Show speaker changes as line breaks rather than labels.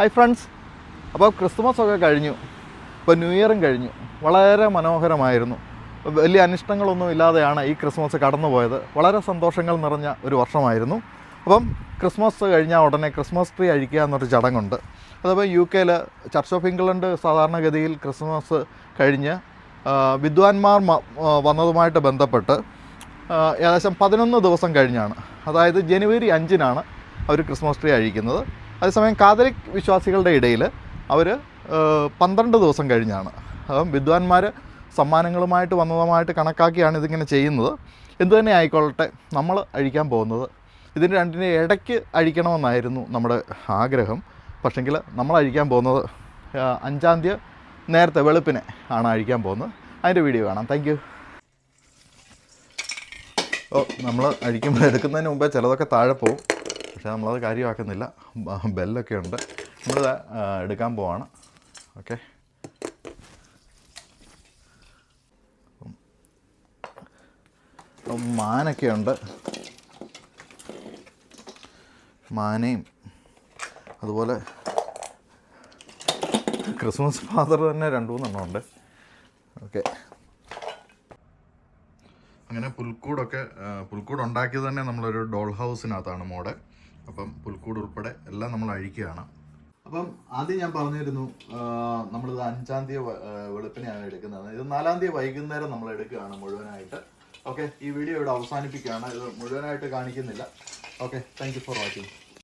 Hi friends അപ്പോൾ Christmas ഒക്കെ കഴിഞ്ഞു. ഇപ്പോൾ ന്യൂ ഇയറും കഴിഞ്ഞു. വളരെ മനോഹരമായിരുന്നു. വലിയ അനിഷ്ടങ്ങളൊന്നും ഇല്ലാതെയാണ് ഈ ക്രിസ്മസ് കടന്നുപോയത്. വളരെ സന്തോഷങ്ങൾ നിറഞ്ഞ ഒരു വർഷമായിരുന്നു. അപ്പം ക്രിസ്മസ് കഴിഞ്ഞാൽ ഉടനെ ക്രിസ്മസ് ട്രീ അഴിക്കുക എന്നൊരു ചടങ്ങുണ്ട്. അതപ്പോൾ യു കെയിൽ ചർച്ച് ഓഫ് ഇംഗ്ലണ്ട് സാധാരണഗതിയിൽ ക്രിസ്മസ് കഴിഞ്ഞ് വിദ്വാൻമാർ വന്നതുമായിട്ട് ബന്ധപ്പെട്ട് ഏകദേശം പതിനൊന്ന് ദിവസം കഴിഞ്ഞാണ്. അതായത് ജനുവരി അഞ്ചിനാണ് അവർ ക്രിസ്മസ് ട്രീ അഴിക്കുന്നത്. അതേസമയം കാതലിക് വിശ്വാസികളുടെ ഇടയിൽ അവർ പന്ത്രണ്ട് ദിവസം കഴിഞ്ഞാണ്. അപ്പം വിദ്വാൻമാർ സമ്മാനങ്ങളുമായിട്ട് വന്നതുമായിട്ട് കണക്കാക്കിയാണ് ഇതിങ്ങനെ ചെയ്യുന്നത്. എന്തു തന്നെ ആയിക്കോളട്ടെ നമ്മൾ അഴിക്കാൻ പോകുന്നത്. ഇതിന് രണ്ടിനെ ഇടയ്ക്ക് അഴിക്കണമെന്നായിരുന്നു നമ്മുടെ ആഗ്രഹം. പക്ഷെങ്കിൽ നമ്മൾ അഴിക്കാൻ പോകുന്നത് അഞ്ചാം തീയതി നേരത്തെ വെളുപ്പിനെ ആണ് അഴിക്കാൻ പോകുന്നത്. അതിന്റെ വീഡിയോ കാണാം. താങ്ക് ഓ നമ്മൾ അഴിക്കുമ്പോൾ എടുക്കുന്നതിന് മുമ്പേ ചിലതൊക്കെ താഴെ പോകും. പക്ഷേ നമ്മളത് കാര്യമാക്കുന്നില്ല. ബെല്ലൊക്കെ ഉണ്ട്. നമ്മളിത് എടുക്കാൻ പോവാണ്. ഓക്കെ. മാനൊക്കെ ഉണ്ട്. മാനയും. അതുപോലെ ക്രിസ്മസ് ഫാദർ തന്നെ രണ്ട് മൂന്നെണ്ണം ഉണ്ട്. ഓക്കെ. അങ്ങനെ പുൽക്കൂടൊക്കെ പുൽക്കൂട് ഉണ്ടാക്കിയത് തന്നെ നമ്മളൊരു ഡോൾ ഹൗസിനകത്താണ് മോടെ. അപ്പം പുൽക്കൂട് ഉൾപ്പെടെ എല്ലാം നമ്മൾ അഴിക്കുകയാണ്. അപ്പം ആദ്യം ഞാൻ പറഞ്ഞിരുന്നു നമ്മളിത് അഞ്ചാം തീയതി വെളുപ്പിനെയാണ് എടുക്കുന്നത്. ഇത് നാലാം തീയതി വൈകുന്നേരം നമ്മൾ എടുക്കുകയാണ് മുഴുവനായിട്ട്. ഓക്കെ ഈ വീഡിയോ ഇവിടെ അവസാനിപ്പിക്കുകയാണ്. ഇത് മുഴുവനായിട്ട് കാണിക്കുന്നില്ല. Okay thank for watching